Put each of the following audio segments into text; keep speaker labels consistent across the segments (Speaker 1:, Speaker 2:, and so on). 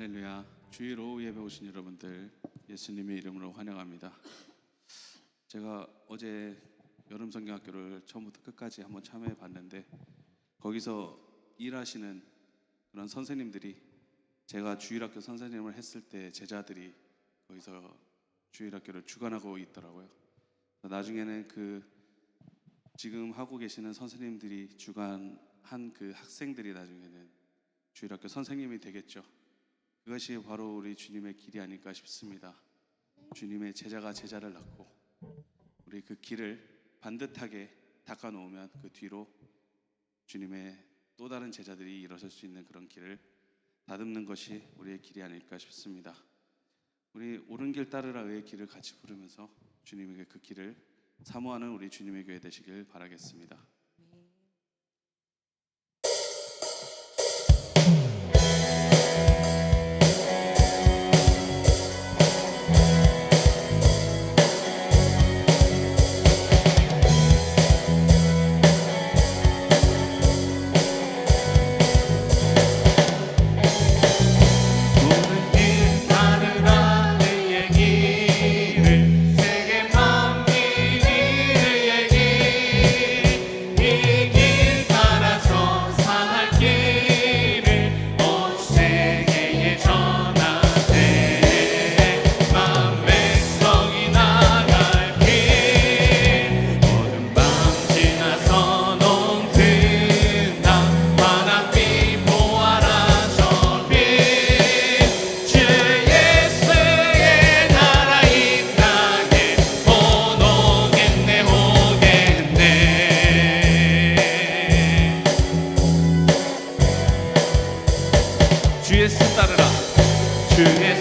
Speaker 1: 할렐루야. 주일 오후 예배 오신 여러분들 예수님의 이름으로 환영합니다. 제가 어제 여름 성경학교를 처음부터 끝까지 한번 참여해 봤는데 거기서 일하시는 그런 선생님들이 제가 주일학교 선생님을 했을 때 제자들이 거기서 주일학교를 주관하고 있더라고요. 나중에는 그 지금 하고 계시는 선생님들이 주관한 그 학생들이 나중에는 주일학교 선생님이 되겠죠. 그것이 바로 우리 주님의 길이 아닐까 싶습니다. 주님의 제자가 제자를 낳고 우리 그 길을 반듯하게 닦아 놓으면 그 뒤로 주님의 또 다른 제자들이 일어설 수 있는 그런 길을 다듬는 것이 우리의 길이 아닐까 싶습니다. 우리 옳은 길 따르라의 길을 같이 부르면서 주님에게 그 길을 사모하는 우리 주님의 교회 되시길 바라겠습니다.
Speaker 2: 주 예수 따르라. 주예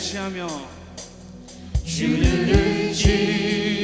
Speaker 2: 의지하며
Speaker 1: 주를
Speaker 2: 의지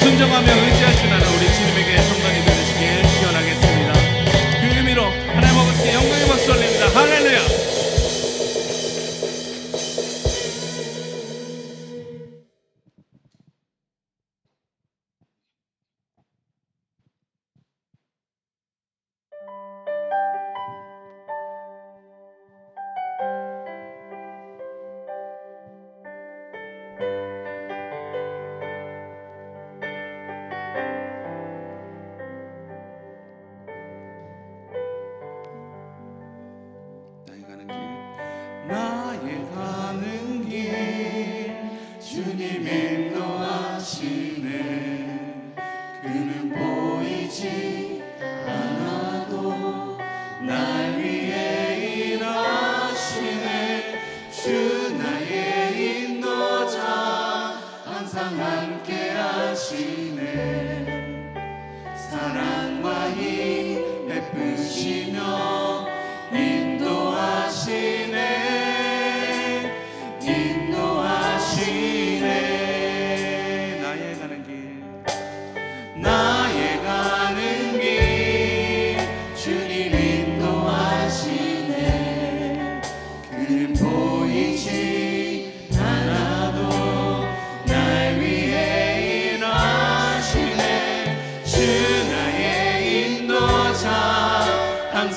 Speaker 2: 순정하며 의지하시는
Speaker 1: 우리 주님에게 영광이 되니다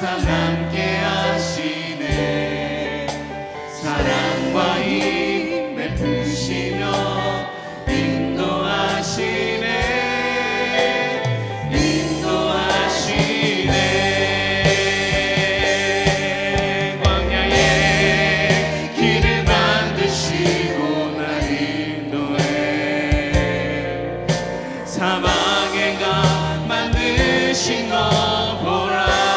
Speaker 2: 항상 함께 하시네. 사랑과 힘 베푸시며 인도하시네. 인도하시네. 광야의 길을 만드시고 날 인도해. 사망의 가 만드신 거 보라.